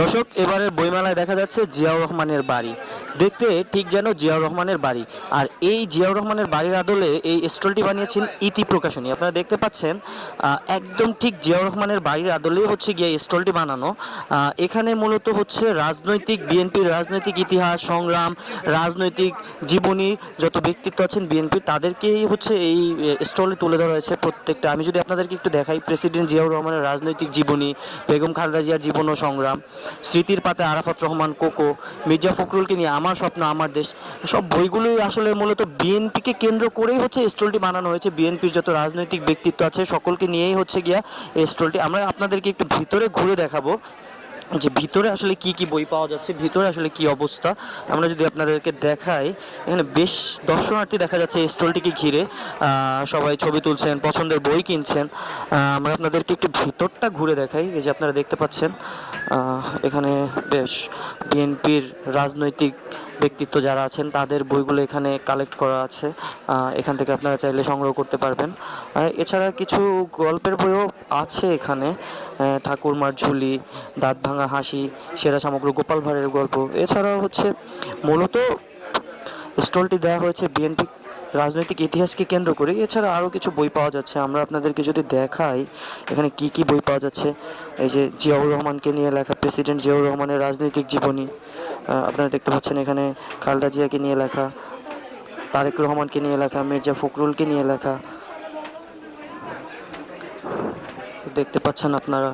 দর্শক, এবারের বইমেলায় দেখা যাচ্ছে জিয়াউর রহমানের বাড়ি। দেখতে ঠিক যেন জিয়াউর রহমানের বাড়ি। আর এই জিয়াউর রহমানের বাড়ির আদলে এই স্টলটি বানিয়েছেন ইতি প্রকাশনী। আপনারা দেখতে পাচ্ছেন একদম ঠিক জিয়াউর রহমানের বাড়ির আদলেই হচ্ছে গিয়ে এই স্টলটি বানানো। এখানে মূলত হচ্ছে রাজনৈতিক বিএনপির রাজনৈতিক ইতিহাস, সংগ্রাম, রাজনৈতিক জীবনী, যত ব্যক্তিত্ব আছেন বিএনপির তাদেরকেই হচ্ছে এই স্টলে তুলে ধরা হয়েছে প্রত্যেকটা। আমি যদি আপনাদেরকে একটু দেখাই, প্রেসিডেন্ট জিয়াউর রহমানের রাজনৈতিক জীবনী, বেগম খালেদা জিয়ার জীবন ও সংগ্রাম। স্মৃতির পাতে আরাফাত রহমান, কোকো, মির্জা ফখরুলকে নিয়ে আমার স্বপ্ন, আমার দেশ, সব বইগুলোই আসলে মূলত বিএনপিকে কেন্দ্র করেই হচ্ছে স্টলটি বানানো হয়েছে। বিএনপির যত রাজনৈতিক ব্যক্তিত্ব আছে সকলকে নিয়েই হচ্ছে গিয়া এই স্টলটি। আমরা আপনাদেরকে একটু ভিতরে ঘুরে দেখাবো। যে ভিতরে আসলে কি কি বই পাওয়া যাচ্ছে, ভিতরে আসলে কি অবস্থা, আমরা যদি আপনাদেরকে দেখাই, এখানে বেশ দর্শনার্থী দেখা যাচ্ছে এই স্টলটিকে ঘিরে। সবাই ছবি তুলছেন, পছন্দের বই কিনছেন। আমরা আপনাদেরকে একটু ভিতরটা ঘুরে দেখাই, এই যে আপনারা দেখতে পাচ্ছেন। এখানে বেশ বিএনপির রাজনৈতিক ব্যক্তিত্ব যারা আছেন, তাদের বইগুলো এখানে কালেক্ট করা আছে। এখান থেকে আপনারা চাইলে সংগ্রহ করতে পারবেন। এছাড়া কিছু গল্পের বইও আছে এখানে। ঠাকুরমার ঝুলি, দাঁত ভাঙা হাসি, সেরা সামগ্রী গোপাল ভাঁড়ের গল্প। এছাড়াও হচ্ছে মূলত স্টলটি দেওয়া হয়েছে বিএনপি রাজনৈতিক ইতিহাসকে কেন্দ্র করে। এছাড়া আরও কিছু বই পাওয়া যাচ্ছে। আমরা আপনাদেরকে যদি দেখাই, এখানে কি কি বই পাওয়া যাচ্ছে? এই যে জিয়াউর রহমানকে নিয়ে লেখা প্রেসিডেন্ট জিয়াউর রহমানের রাজনৈতিক জীবনী। আপনারা দেখতে পাচ্ছেন এখানে খালদা জিয়াকে নিয়ে লেখা, তারেক রহমানকে নিয়ে লেখা, মির্জা ফখরুলকে নিয়ে লেখা। দেখতে পাচ্ছেন আপনারা।